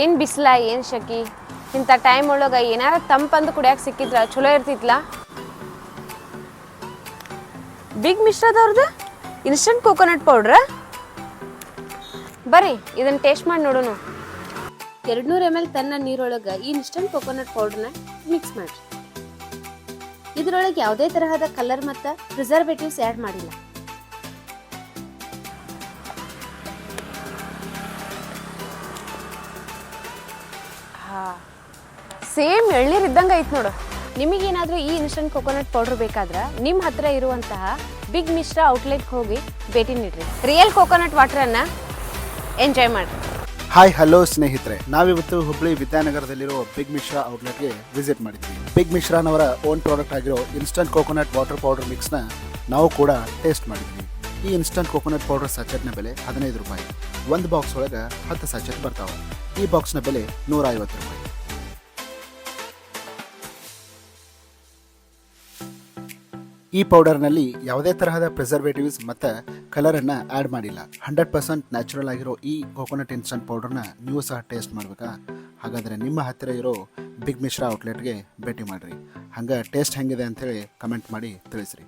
ಏನು ಬಿಸಿಲ, ಏನು ಶಕಿ? ಇಂಥ ಟೈಮ್ ಒಳಗೆ ಏನಾರ ತಂಪಂದು ಕುಡಿಯಕ್ಕೆ ಸಿಕ್ಕಿದ್ರ ಚಲೋ ಇರ್ತಿತ್ಲ? ಬಿಗ್ ಮಿಶ್ರದವ್ರದ್ದು ಇನ್ಸ್ಟಂಟ್ ಕೋಕೋನಟ್ ಪೌಡ್ರ ಬರ್ರಿ ಇದನ್ನ ಟೇಸ್ಟ್ ಮಾಡಿ ನೋಡೋಣ. ಎರಡ್ನೂರು ಎಂ ಎಲ್ ತನ್ನ ನೀರೊಳಗೆ ಈ ಇನ್ಸ್ಟಂಟ್ ಕೋಕೋನಟ್ ಪೌಡ್ರನ್ನ ಮಿಕ್ಸ್ ಮಾಡಿರಿ. ಇದರೊಳಗೆ ಯಾವುದೇ ತರಹದ ಕಲರ್ ಮತ್ತು ಪ್ರಿಸರ್ವೇಟಿವ್ಸ್ ಆ್ಯಡ್ ಮಾಡಿಲ್ಲ. ಸೇಮ್ ಎಳ್ನೀರು ಇದ್ದಂಗೆ ಐತೆ ನೋಡು. ನಿಮಗೇನಾದರೂ ಈ ಇನ್ಸ್ಟಂಟ್ ಕೊಕೊನಟ್ ಪೌಡರ್ ಬೇಕಾದ್ರೆ ನಿಮ್ಮ ಹತ್ರ ಇರುವಂತಹ ಬಿಗ್ ಮಿಶ್ರಾ ಔಟ್ಲೆಟ್ಗೆ ಹೋಗಿ ಭೇಟಿ ನೀಡ್ರಿ. ರಿಯಲ್ ಕೋಕೋನಟ್ ವಾಟರನ್ನು ಎಂಜಾಯ್ ಮಾಡಿರಿ. ಹಾಯ್ ಹಲೋ ಸ್ನೇಹಿತರೆ. ನಾವಿವತ್ತು ಹುಬ್ಳಿ ವಿದ್ಯಾನಗರದಲ್ಲಿರೋ ಬಿಗ್ ಮಿಶ್ರಾ ಔಟ್ಲೆಟ್ಗೆ ವಿಸಿಟ್ ಮಾಡಿದ್ವಿ. ಬಿಗ್ ಮಿಶ್ರಾನವರ ಓನ್ ಪ್ರಾಡಕ್ಟ್ ಆಗಿರೋ ಇನ್ಸ್ಟಂಟ್ ಕೋಕೋನಟ್ ವಾಟರ್ ಪೌಡರ್ ಮಿಕ್ಸ್ನ ನಾವು ಕೂಡ ಟೇಸ್ಟ್ ಮಾಡಿದ್ವಿ. ಈ ಇನ್ಸ್ಟಂಟ್ ಕೋಕೋನಟ್ ಪೌಡರ್ ಸಚೆಟ್ನ ಬೆಲೆ ಹದಿನೈದು ರೂಪಾಯಿ. ಒಂದು ಬಾಕ್ಸ್ ಒಳಗೆ ಹತ್ತು ಸಚೆಟ್ ಬರ್ತಾವೆ. ಈ ಬಾಕ್ಸ್ನ ಬೆಲೆ ನೂರ ಐವತ್ತು ರೂಪಾಯಿ. ಈ ಪೌಡರ್ನಲ್ಲಿ ಯಾವುದೇ ತರಹದ ಪ್ರಿಸರ್ವೇಟಿವ್ಸ್ ಮತ್ತು ಕಲರನ್ನು ಆ್ಯಡ್ ಮಾಡಿಲ್ಲ. ಹಂಡ್ರೆಡ್ ಪರ್ಸೆಂಟ್ ನ್ಯಾಚುರಲ್ ಆಗಿರೋ ಈ ಕೋಕೋನಟ್ ಇನ್ಸ್ಟಂಟ್ ಪೌಡರ್ನ ನೀವು ಸಹ ಟೇಸ್ಟ್ ಮಾಡಬೇಕಾ? ಹಾಗಾದರೆ ನಿಮ್ಮ ಹತ್ತಿರ ಇರೋ ಬಿಗ್ ಮಿಶ್ರಾ ಔಟ್ಲೆಟ್ಗೆ ಭೇಟಿ ಮಾಡಿರಿ. ಹಂಗೆ ಟೇಸ್ಟ್ ಹೆಂಗಿದೆ ಅಂಥೇಳಿ ಕಮೆಂಟ್ ಮಾಡಿ ತಿಳಿಸ್ರಿ.